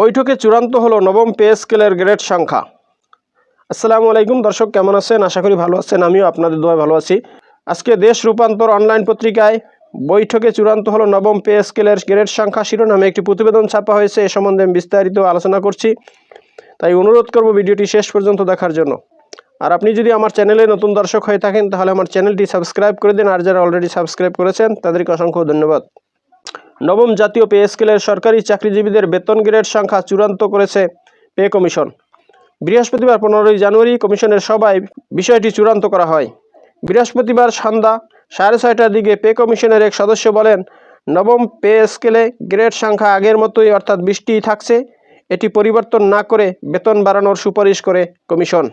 বৈঠকে চূড়ান্ত হলো নবম পে স্কেলের গ্রেড সংখ্যা। আসসালামু আলাইকুম, দর্শক কেমন আছেন? আশা করি ভালো আছেন, আমিও আপনাদের দোয়া ভালো আছি। আজকে দেশ রূপান্তর অনলাইন পত্রিকায় বৈঠকে চূড়ান্ত হলো নবম পে স্কেলের গ্রেড সংখ্যা শিরোনামে একটি প্রতিবেদন ছাপা হয়েছে, এ সম্বন্ধে আমি বিস্তারিত আলোচনা করছি। তাই অনুরোধ করব ভিডিওটি শেষ পর্যন্ত দেখার জন্য। আর আপনি যদি আমার চ্যানেলে নতুন দর্শক হয়ে থাকেন, তাহলে আমার চ্যানেলটি সাবস্ক্রাইব করে দিন। আর যারা অলরেডি সাবস্ক্রাইব করেছেন, তাদেরকে অসংখ্য ধন্যবাদ। নবম জাতীয় পে স্কেলের সরকারি চাকরিজীবীদের বেতন গ্রেড সংখ্যা চূড়ান্ত করেছে পে কমিশন। বৃহস্পতিবার পনেরোই জানুয়ারি কমিশনের সভায় বিষয়টি চূড়ান্ত করা হয়। বৃহস্পতিবার সন্ধ্যা সাড়ে ছয়টার দিকে পে কমিশনের এক সদস্য বলেন, নবম পে স্কেলে গ্রেড সংখ্যা আগের মতোই অর্থাৎ বৃষ্টিই থাকছে। এটি পরিবর্তন না করে বেতন বাড়ানোর সুপারিশ করে কমিশন।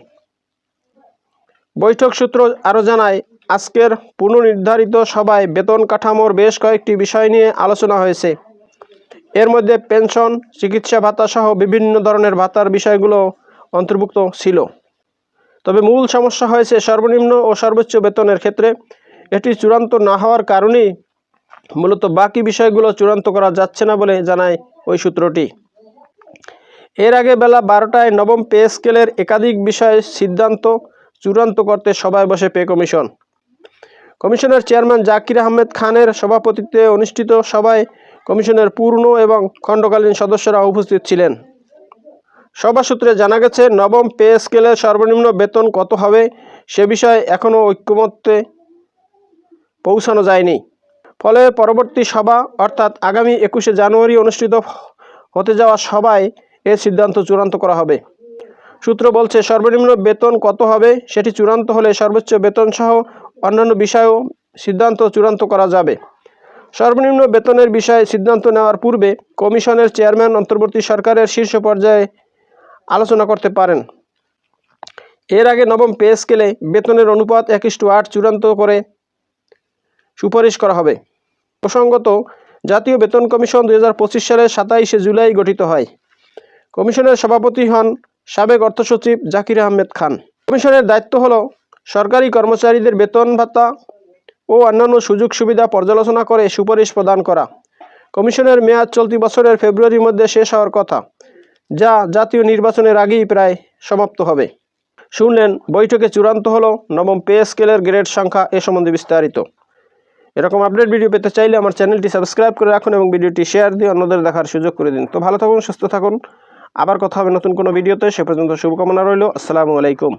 বৈঠক সূত্র আরও জানায় আজকের পুনর্নির্ধারিত সভায় বেতন কাঠামোর বেশ কয়েকটি বিষয় নিয়ে আলোচনা হয়েছে। এর মধ্যে পেনশন, চিকিৎসা ভাতা সহ বিভিন্ন ধরনের ভাতার বিষয়গুলো অন্তর্ভুক্ত ছিল। তবে মূল সমস্যা হয়েছে সর্বনিম্ন ও সর্বোচ্চ বেতনের ক্ষেত্রে। এটি চূড়ান্ত না হওয়ার কারণেই মূলত বাকি বিষয়গুলো চূড়ান্ত করা যাচ্ছে না বলে জানায় ওই সূত্রটি। এর আগে বেলা বারোটায় নবম পে স্কেলের একাধিক বিষয়ে সিদ্ধান্ত চূড়ান্ত করতে সবাই বসে পে কমিশন। কমিশনের চেয়ারম্যান জাকির আহমেদ খানের সভাপতিত্বে অনুষ্ঠিত সভায় কমিশনের পূর্ণ এবং খণ্ডকালীন সদস্যরা উপস্থিত ছিলেন। সভা সূত্রে জানা গেছে, নবম পে স্কেলের সর্বনিম্ন বেতন কত হবে সে বিষয়ে এখনও ঐক্যমত্যে পৌঁছানো যায়নি। ফলে পরবর্তী সভা, অর্থাৎ আগামী একুশে জানুয়ারি অনুষ্ঠিত হতে যাওয়া সভায় এ সিদ্ধান্ত চূড়ান্ত করা হবে। সূত্র বলছে, সর্বনিম্ন বেতন কত হবে সেটি চূড়ান্ত হলে সর্বোচ্চ বেতন সহ অন্যান্য বিষয়েও সিদ্ধান্ত চূড়ান্ত করা যাবে। সর্বনিম্ন বেতনের বিষয়ে সিদ্ধান্ত নেওয়ার পূর্বে কমিশনের চেয়ারম্যান অন্তর্বর্তী সরকারের শীর্ষ পর্যায়ে আলোচনা করতে পারেন। এর আগে নবম পে স্কেলে বেতনের অনুপাত এক ইস্টু আট চূড়ান্ত করে সুপারিশ করা হবে। প্রসঙ্গত, জাতীয় বেতন কমিশন দু হাজার পঁচিশ সালের সাতাইশে জুলাই গঠিত হয়। কমিশনের সভাপতি হন সাবেক অর্থ সচিব জাকির আহমেদ খান। কমিশনের দায়িত্ব হল সরকারি কর্মচারীদের বেতন ভাতা ও অন্যান্য সুযোগ সুবিধা পর্যালোচনা করে সুপারিশ প্রদান করা। কমিশনের মেয়াদ চলতি বছরের ফেব্রুয়ারির মধ্যে শেষ হওয়ার কথা, যা জাতীয় নির্বাচনের আগেই প্রায় সমাপ্ত হবে। শুনলেন, বৈঠকে চূড়ান্ত হলো নবম পে স্কেলের গ্রেড সংখ্যা এ সম্বন্ধে বিস্তারিত। এরকম আপডেট ভিডিও পেতে চাইলে আমার চ্যানেলটি সাবস্ক্রাইব করে রাখুন এবং ভিডিওটি শেয়ার দিয়ে অন্যদের দেখার সুযোগ করে দিন। তো ভালো থাকুন, সুস্থ থাকুন। আবার কথা হবে নতুন কোনো ভিডিওতে সে পর্যন্ত শুভকামনা রইল। আসসালামু আলাইকুম।